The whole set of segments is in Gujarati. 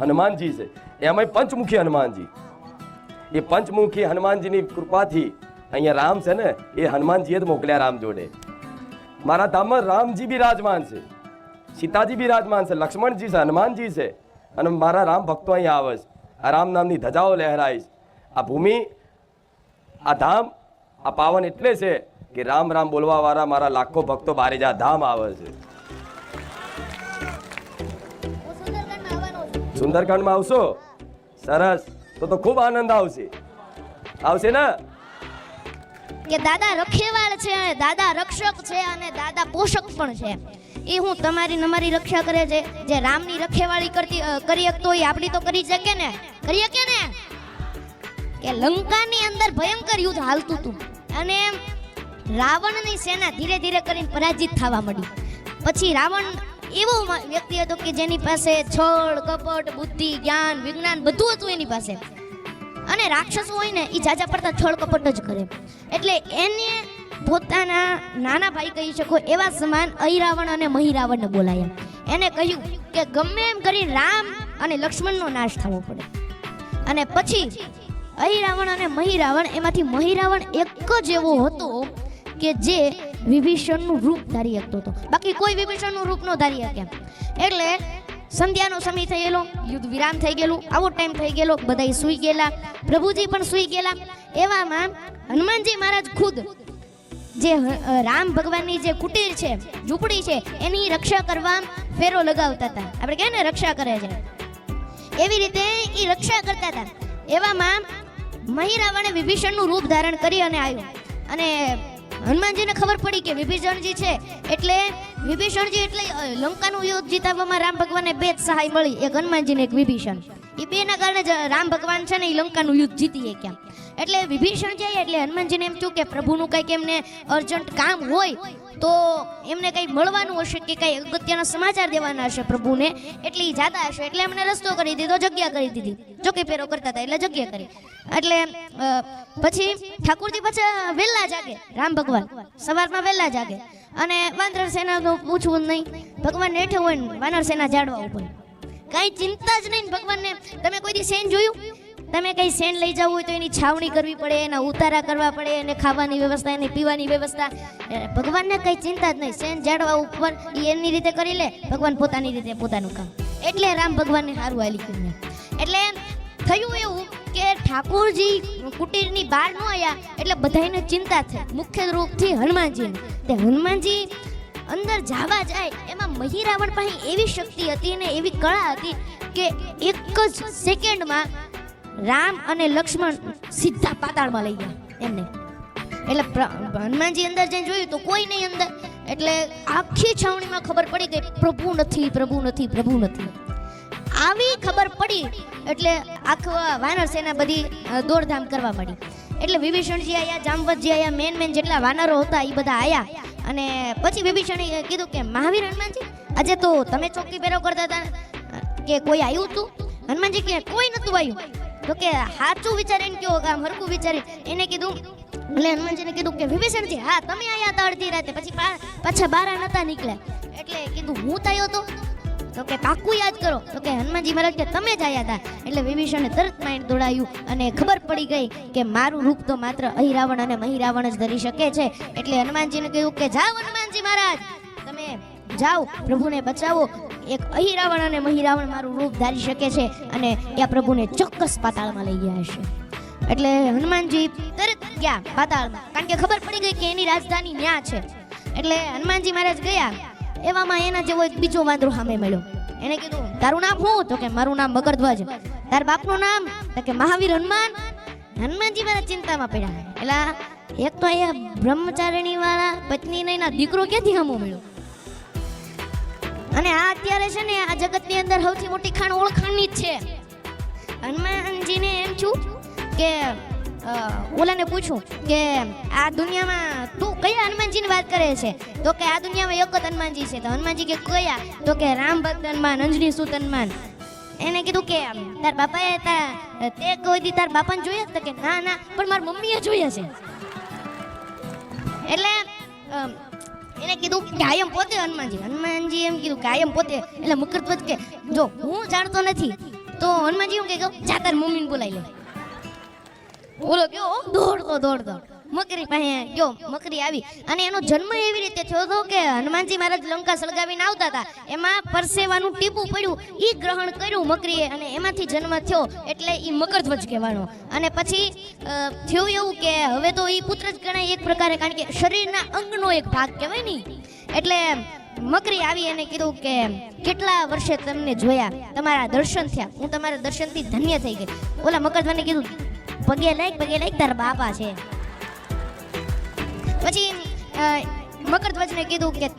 હનુમાનજી છે. એમાંય પંચમુખી હનુમાનજી. એ પંચમુખી હનુમાનજીની કૃપાથી અહીંયા રામ છે ને, એ હનુમાનજીએ જ મોકલ્યા રામ જોડે. મારા ધામમાં રામજી બિરાજમાન છે. સીતાજી બિરાજમાન છે. લક્ષ્મણજી છે, હનુમાનજી છે. અને મારા રામ ભક્તો અહીં આવે છે. આ રામ નામની ધજાઓ લહેરાય છે. આ ભૂમિ, આ ધામ, આ પાવન એટલે છે કે રામ રામ બોલવાવાળા મારા લાખો ભક્તો બારે જા ધામ આવે છે. સુંદરકાંડમાં આવશો? સરસ. તો તો ખૂબ આનંદ આવશે. આવશે ને? કે દાદા રખેવાળ છે, અને દાદા રક્ષક છે, અને દાદા પોષક પણ છે. એ હું તમારી નમારી રક્ષા કરે છે. જે રામની રખેવાળી કરતી કરી શકતો હોય આપણી તો કરી શકે ને? કરી શકે ને? કે લંકાની અંદર ભયંકર યુદ્ધ હાલતું હતું. અને રાવણની સેના ધીરે ધીરે કરીને પરાજિત થવા મળી પછી રાવણ એવો વ્યક્તિ હતો કે જેની પાસે છળ કપટ, બુદ્ધિ, જ્ઞાન, વિજ્ઞાન બધું હતું એની પાસે. અને રાક્ષસો હોય ને એ જાજા પડતા છળ કપટ જ કરે. એટલે એને પોતાના નાના ભાઈ કહી શકો, એવા સમાન અહિરાવણ અને મહિરાવણને બોલાયા. એને કહ્યું કે ગમે એમ કરી રામ અને લક્ષ્મણનો નાશ થવો પડે. અને પછી અહિરાવણ અને મહિરાવણ, એમાંથી મહિરાવણ એક જ એવો હતો કે જે વિભીષણનું રૂપ ધારી શકતો હતો. બાકી કોઈ વિભીષણનું રૂપ ન ધારી શકે એટલે સંધ્યાનો સમય થઈ ગયેલો, યુદ્ધ વિરામ થઈ ગયેલું, આવો ટાઈમ થઈ ગયેલો, બધાય સૂઈ ગયેલા, પ્રભુજી પણ સૂઈ ગયેલા. એવામાં હનુમાનજી મહારાજ ખુદ જે રામ ભગવાનની જે કુટીર છે, ઝૂંપડી છે, એની રક્ષા કરવા ફેરો લગાવતા હતા. આપણે કહે ને રક્ષા કરે છે. એવી રીતે એ રક્ષા કરતા હતા. એવામાં મહિરાવણે વિભીષણનું રૂપ ધારણ કરી અને આવ્યું. અને હનુમાનજીને ખબર પડી કે વિભીષણજી છે, એટલે વિભીષણજી એટલે લંકાનું યુદ્ધ જીતાવવામાં રામ ભગવાનને બે જ સહાય મળી, એક હનુમાનજીને એક વિભીષણ. એ બેના કારણે જ રામ ભગવાન છે ને એ લંકાનું યુદ્ધ જીતી ગયા એટલે વિભીષણ જાય એટલે હનુમાનજીને એમ થયું કે પ્રભુનું કંઈક એમને અર્જન્ટ કામ હોય, તો એમને કંઈ મળવાનું હશે કે કંઈ અગત્યના સમાચાર દેવાના હશે પ્રભુને? એટલે એ જાતા હશે, એટલે એમને રસ્તો કરી દીધો, જગ્યા કરી દીધી. જોકે ફેરો કરતા હતા, એટલે જગ્યા કરી. એટલે પછી ઠાકુરજી પાછા વહેલા જાગે, રામ ભગવાન. સવારમાં વહેલા જાગે. અને વાનર સેના તો પૂછવું નહીં, ભગવાન હેઠે હોય ને, વાનર સેના જાડવા ઉપર. કાંઈ ચિંતા જ નહીં ભગવાનને. તમે કોઈ દી સેન જોયું? તમે કઈ સેન્ડ લઈ જવું હોય તો એની છાવણી કરવી પડે, એના ઉતારા કરવા પડે, એને ખાવાની વ્યવસ્થા, એની પીવાની વ્યવસ્થા. ભગવાનને કઈ ચિંતા જ નહીં. સેન્ડ જાડવા ઉપર એ એની રીતે કરી લે, ભગવાન પોતાની રીતે પોતાનું કામ. એટલે રામ ભગવાનને સારું હાલી ગયું એટલે થયું એવું કે ઠાકોરજી કુટીરની બહાર ન આવ્યા એટલે બધાને ચિંતા થઈ. મુખ્ય રૂપથી હનુમાનજીને. તે હનુમાનજી અંદર જવા જાય, એમાં મહિરાવણ પાસે એવી શક્તિ હતી અને એવી કળા હતી કે એક જ સેકન્ડમાં રામ અને લક્ષ્મણ સીધા પાતાળમાં લઈ ગયા. એમને. એટલે હનુમાનજી અંદર જઈને જોયું તો કોઈ નહીં અંદર. એટલે આખી છાવણીમાં ખબર પડી ગઈ પ્રભુ નથી પ્રભુ નથી પ્રભુ નથી. આવી ખબર પડી એટલે આખા વાનર સેના બધી દોડધામ કરવા માંડી. એટલે વિભીષણજી આયા, જામવતજી આયા, મેન મેન જેટલા વાનરો હતા એ બધા આવ્યા અને પછી વિભીષણે કીધું કે, મહાવીર હનુમાનજી, આજે તો તમે ચોકી પહેરો કરતા હતા કે કોઈ આવ્યું હતું હનુમાનજી કે કોઈ નહોતું આવ્યું તો કે સાચું વિચારીને કયો કામ હરકું વિચારી એને કીધું, એટલે હનુમાનજીને કીધું કે, વિભીષણજી, હા, તમે આયા હતા અડધી રાતે, પછી પાછા બારા નતા નીકળ્યા. એટલે કીધું, હું થયો તો. તો કે, પાક્કું યાદ કરો. તો કે, હનુમાનજી મહારાજ, કે તમે જ આયા હતા. એટલે વિભીષણે તરત માઇન્ડ દોડાયું અને ખબર પડી ગઈ કે મારું રૂપ તો માત્ર અહિરાવણ અને મહિરાવણ જ ધરી શકે છે. એટલે હનુમાનજીને કહ્યું કે, જાઓ હનુમાનજી મહારાજ, તમે જાઓ, પ્રભુને બચાવો. એક અહિરાવણ અને મહિરાવણ મારું રૂપ ધારી શકે છે અને એ પ્રભુને ચોક્કસ પાતાળમાં લઈ ગયા હશે. એટલે હનુમાનજી તરત ગયા પાતાળમાં. કારણ કે ખબર પડી ગઈ કે એની રાજધાની ન્યા છે. એટલે હનુમાનજી મહારાજ ગયા. એવામાં એના જેવો એક બીજો વાંદરો સામે મળ્યો. એને કીધું, તારું નામ શું? તો કે, મારું નામ મકરધ્વજ તાર બાપનું નામ? તો કે, મહાવીર હનુમાન. હનુમાનજી મારા ચિંતામાં પડ્યા. એટલે એક તો અહીંયા બ્રહ્મચારિણી વાળા પત્ની એના દીકરો ક્યાંથી હમો મળ્યો? અને આ અત્યારે છે ને આ જગતની અંદર સૌથી મોટી ખાણ ઓળખાણની જ છે. હનુમાનજીને એમ છું કે ઓલાને પૂછું કે આ દુનિયામાં તું કયા હનુમાનજીની વાત કરે છે? તો કે આ દુનિયામાં એક જ હનુમાનજી છે. તો હનુમાનજી કે કયા? તો કે રામ ભક્ત હનુમાન, અંજની સુત હનુમાન. એને કીધું કે તાર બાપાએ તાર તે કોઈ તાર બાપાને જોઈએ તો કે ના ના, પણ મારી મમ્મીએ જોઈએ છે. એટલે એને કીધું કાયમ પોતે હનુમાનજી હનુમાનજી એમ કીધું, કાયમ પોતે. એટલે મુકરધ્વજ કે જો હું જાણતો નથી, તો હનુમાનજી હું કે જાતર મમ્મીને બોલાવી લે. બોલો કયો? દોડતો દોડતો. મકરી પાસે ગયો મકરી આવી અને એનો જન્મ એવી રીતે થયો હતો કે હનુમાનજી મહારાજ લંકા સળગાવીને આવતા હતા. એમાં પરસેવાનું ટીપું પડ્યું એ ગ્રહણ કર્યું મકરીએ અને એમાંથી જન્મ થયો એટલે એ મકરધ્વજ કહેવાનો. અને પછી થયું એવું કે હવે તો એ પુત્ર જ ગણાય એક પ્રકારે, કારણ કે શરીરના અંગનો એક ભાગ કહેવાય ને એટલે મકરી આવી અને કીધું કે કેટલા વર્ષે તમને જોયા, તમારા દર્શન થયા. હું તમારા દર્શનથી ધન્ય થઈ ગઈ. ઓલા મકરધ્વજને કીધું, પગે લાયક પગે લાયક તારા બાપા છે. પછી મકરધ્વજને કીધું કે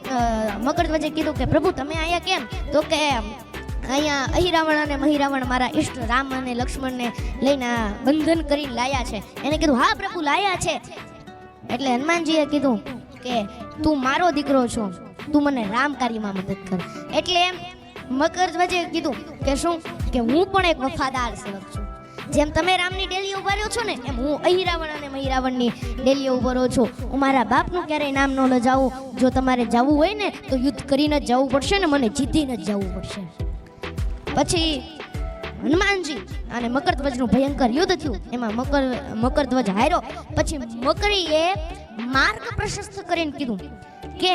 મકરધ્વજે કીધું કે, પ્રભુ, તમે અહીંયા કેમ? તો કે અહીંયા અહિરાવણ અને મહિરાવણ મારા ઈષ્ટ રામ અને લક્ષ્મણને લઈને બંધન કરીને લાયા છે. એને કીધું, હા, પ્રભુ, લાયા છે. એટલે હનુમાનજીએ કીધું કે, તું મારો દીકરો છો, તું મને રામ કાર્યમાં મદદ કર. એટલે મકરધ્વજે કીધું કે શું? કે હું પણ એક વફાદાર સેવક છું. જેમ તમે રામની ડેલી ઊભા રહ્યો છો ને, એમ હું અહિરાવણ અને મહિરાવણની ડેલી ઊભો રહ્યો છું. હું મારા બાપનું ક્યારેય નામ ન લજાવું. જો તમારે જવું હોય ને, તો યુદ્ધ કરીને જ જવું પડશે ને, મને જીતીને જ જવું પડશે. પછી હનુમાનજી અને મકરધ્વજનું ભયંકર યુદ્ધ થયું. એમાં મકર, મકરધ્વજ હાર્યો. પછી મકરીએ માર્ગ પ્રશસ્ત કરીને કીધું. કે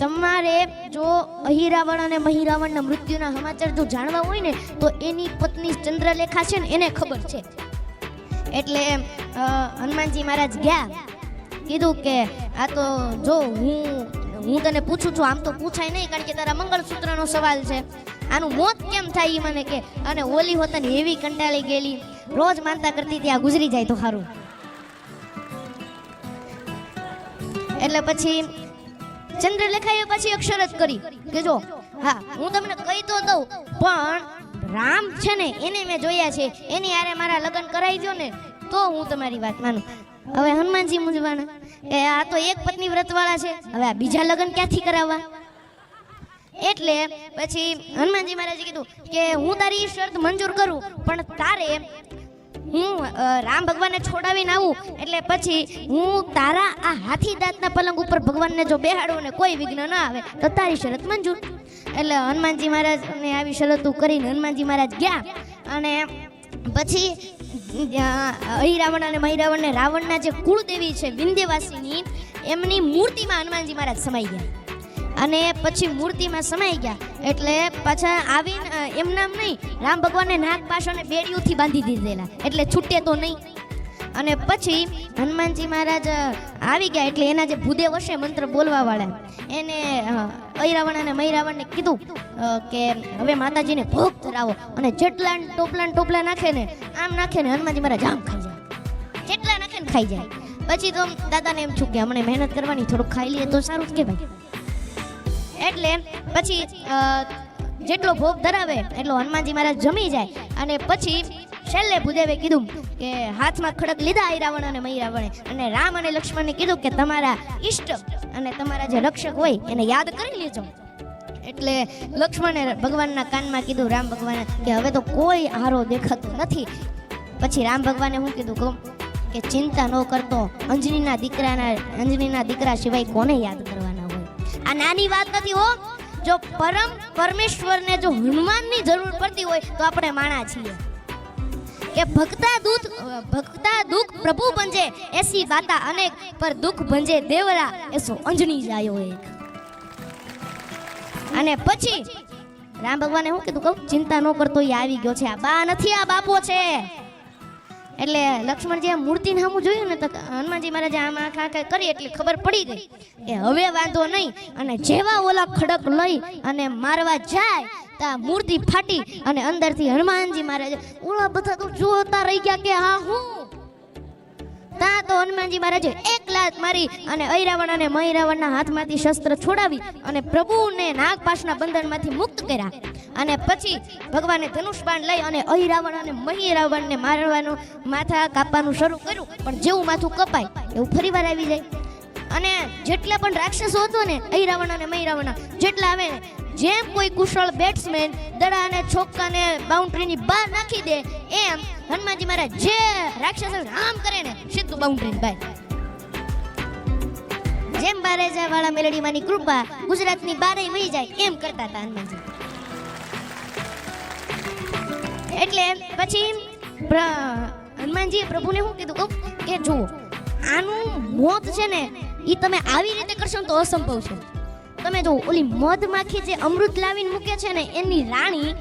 તમારે જો અહિરાવણ અને મહિરાવણના મૃત્યુના સમાચાર જો જાણવા હોય ને, તો એની પત્ની ચંદ્રલેખા છે ને, એને ખબર છે. એટલે હનુમાનજી મહારાજ ગયા, કીધું કે, આ તો જો હું હું તને પૂછું છું, આમ તો પૂછાય નહીં, કારણ કે તારા મંગળસૂત્રનો સવાલ છે. આનું મોત કેમ થાય એ મને કે? અને ઓલી હોતાની એવી કંટાળી ગયેલી. રોજ માનતા કરતી ત્યાં ગુજરી જાય તો સારું એટલે પછી ચંદ્રલેખાએ પછી જ કરી કે જો, હા, હું તમને કહી તો દઉં, પણ રામ છે ને, એને મેં જોયા છે, એની આરે મારા લગ્ન કરાવી દો ને, તો હું તમારી વાત માનું. હવે હનુમાનજી મૂંઝવાના એ આ તો એક પત્ની વ્રતવાળા છે, હવે આ બીજા લગ્ન ક્યાંથી કરાવવા? એટલે પછી હનુમાનજી મહારાજે કીધું કે હું તારી શરત મંજૂર કરું, પણ તારે હું રામ ભગવાનને છોડાવીને આવું, એટલે પછી હું તારા આ હાથી દાંતના પલંગ ઉપર ભગવાનને જો બેહાડું ને કોઈ વિઘ્ન ન આવે, તો તારી શરત મંજૂર એટલે હનુમાનજી મહારાજને આવી શરતો કરીને હનુમાનજી મહારાજ ગયા અને પછી અહીરાવણ અને મહિરાવણ ને રાવણના જે કુળદેવી છે વિંધ્યવાસીની, એમની મૂર્તિમાં હનુમાનજી મહારાજ સમાઈ ગયા. અને પછી મૂર્તિમાં સમાઈ ગયા. એટલે પાછા આવીને એમનામ એમ નામ નહીં, રામ ભગવાનને નાગ પાછળને બેડીઓથી બાંધી દીધેલા. એટલે છૂટે તો નહીં. અને પછી હનુમાનજી મહારાજ આવી ગયા એટલે એના જે ભૂદેવ હશે, મંત્ર બોલવા વાળા એને ઐરાવણ અને મૈરાવણને કીધું કે હવે માતાજીને ભોગ ધરાવો. અને જેટલા ટોપલા ટોપલા નાખે ને, આમ નાખે ને હનુમાનજી મહારાજ આમ ખાઈ જાય. જેટલા નાખે ને ખાઈ જાય. પછી તો દાદાને એમ છું કે હમણાં મહેનત કરવાની, થોડુંક ખાઈ લઈએ તો સારું જ કહેવાય. એટલે પછી જેટલો ભોગ ધરાવે એટલો હનુમાનજી મહારાજ જમી જાય. અને પછી છેલ્લે ભૂદેવે કીધું કે હાથમાં ખડક લીધા રાવણ અને મૈરાવણે અને રામ અને લક્ષ્મણને કીધું કે તમારા ઈષ્ટ અને તમારા જે રક્ષક હોય એને યાદ કરી લેજો. એટલે લક્ષ્મણે ભગવાનના કાનમાં કીધું, રામ ભગવાને, કે હવે તો કોઈ હારો દેખાતો નથી. પછી રામ ભગવાને હું કીધું? કહું કે ચિંતા ન કરતો, અંજનીના દીકરાના, અંજનીના દીકરા સિવાય કોને યાદ કરવાના હોય આ નાની વાત નથી હો. જો પરમ પરમેશ્વરને જો હનુમાનની જરૂર પડતી હોય તો આપણે માણા છીએ. કે ભક્તા દૂત, ભક્તા દુઃખ પ્રભુ ભંજે એસી વાતા અનેક, પર દુઃખ ભંજે દેવરા એસો અંજની જાયો એક. અને પછી રામ ભગવાને શું કીધું કહું, ચિંતા ન કરતો એ આવી ગયો છે. આ બા નથી, આ બાપો છે. એટલે લક્ષ્મણજી આ મૂર્તિને સામું જોયું ને તો હનુમાનજી મહારાજે આમ આંખ આંખ કરી એટલે ખબર પડી ગઈ કે હવે વાંધો નહીં અને જેવા ઓલા ખડક લઈ અને મારવા જાય તા મૂર્તિ ફાટી અને અંદરથી હનુમાનજી મહારાજ, ઓલા બધા તો જોતા રહી ગયા કે હા હું તા તો હનુમાનજી મહારાજે એક લાત મારી અને ઐરાવણ અને મહિરાવણના હાથમાંથી શસ્ત્ર છોડાવી અને પ્રભુને નાગપાશના બંધનમાંથી મુક્ત કર્યા. અને પછી ભગવાને ધનુષ બાણ લઈ અને અહિરાવણ અને મહિરાવણને મારવાનું, માથા કાપવાનું શરૂ કર્યું. પણ જેવું માથું કપાય, એવું ફરીવાર આવી જાય. અને જેટલા પણ રાક્ષસો હતો ને અહિરાવણ અને મહિરાવણ જેટલા આવે જેમ કોઈ કુશળ બેટ્સમેન દડા અને છોક્કાને બાઉન્ડ્રીની બહાર નાખી દે, એમ હનુમાનજી મહારાજ જે રાક્ષસ રામ કરે ને, સીધું બાઉન્ડ્રીની બહાર. જેમ બારેજા વાળા મેલડીમાંની કૃપા ગુજરાતની બારે વહી જાય, એમ કરતા હતા હનુમાનજી. એટલે પછી હનુમાનજી પ્રભુને શું કીધું? કહું કે જુઓ, આનું મોત છે ને એ તમે આવી રીતે કરશો તો અસંભવ છે. તમે જો ઓલી મધમાખી જે અમૃત લાવીને મૂકે છે ને, એની રાણી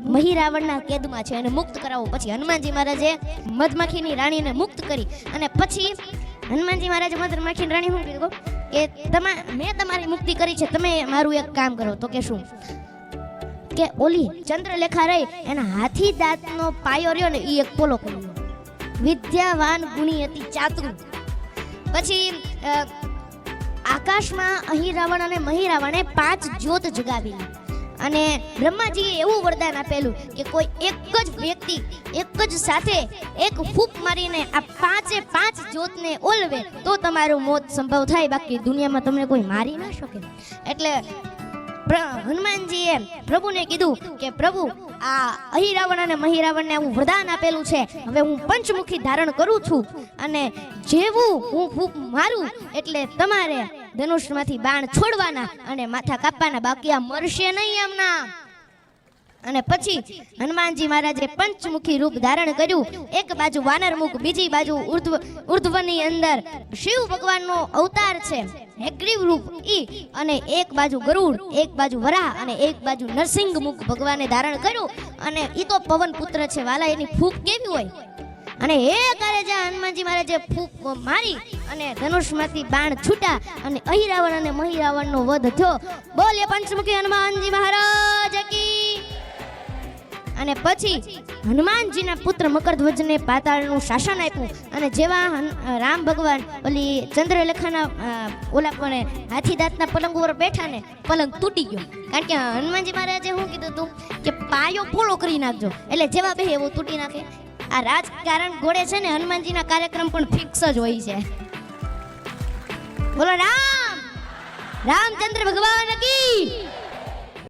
મહિરાવણના કેદમાં છે અને મુક્ત કરાવો. પછી હનુમાનજી મહારાજે મધમાખીની રાણીને મુક્ત કરી અને પછી હનુમાનજી મહારાજે મધમાખીની રાણી શું કીધું? કે તમા, મેં તમારી મુક્તિ કરી છે, તમે મારું એક કામ કરો. તો કે શું? કે ઓલી ચંદ્રલેખા રહી, એના હાથી દાંતનો પાયો રહ્યો ને એ એક પોલો કર્યો. વિદ્યાવાન ગુણી હતી ચાતુર. પછી આકાશમાં અહીરાવણ અને મહિરાવણે પાંચ જ્યોત જગાવેલી. અને બ્રહ્માજીએ એવું વરદાન આપેલું કે કોઈ એક જ વ્યક્તિ એક જ સાથે એક ફૂંક મારીને આ પાંચે પાંચ જ્યોતને ઓલવે તો તમારું મોત સંભવ થાય. બાકી દુનિયામાં તમને કોઈ મારી ના શકે. એટલે હનુમાનજીએ પ્રભુને કીધું કે, પ્રભુ, આ અહિરાવણ અને મહિરાવણને હું વરદાન આપેલું છે. હવે હું પંચમુખી ધારણ કરું છું અને જેવું હું ફૂંક મારું એટલે તમારે ધનુષમાંથી બાણ છોડવાના અને માથા કાપવાના બાકી આ મરશે નહીં એમના અને પછી હનુમાનજી મહારાજે પંચમુખી રૂપ ધારણ કર્યું. એક બાજુ વાનર મુખ, બીજી બાજુ ઉર્ધ્વ, ઉર્ધ્વની અંદર શિવ ભગવાનનો અવતાર છે. હેગ્રીવ રૂપ ઈ અને એક બાજુ ગરુડ, એક બાજુ વરાહ અને એક બાજુ નરસિંહ મુખ ભગવાને ધારણ કર્યું. અને ઈ તો પવન પુત્ર છે, વાલા, એની ફૂંક કેવી હોય? અને એ કરે જે હનુમાનજી મહારાજે ફૂંક મારી અને ધનુષમાંથી બાણ છૂટા અને અહિરાવણ અને મહિરાવણનો વધ થયો. બોલે પંચમુખી હનુમાનજી મહારાજ કી અને પછી હનુમાનજીના પુત્ર મકરધ્વજને પાતાળનું શાસન આપ્યું. અને જેવા રામ ભગવાન ઓલી ચંદ્રલેખાના ઓલા પણ હાથી દાંતના પલંગ ઉપર બેઠા ને, પલંગ તૂટી ગયો. કારણ કે હનુમાનજી મહારાજે શું કીધું હતું કે પાયો પોળો કરી નાખજો. એટલે જેવા બે એવું તૂટી નાખે. આ રાજકારણ ઘોડે છે ને, હનુમાનજીના કાર્યક્રમ પણ ફિક્સ જ હોય છે. બોલો, રામ! રામચંદ્ર ભગવાન કી!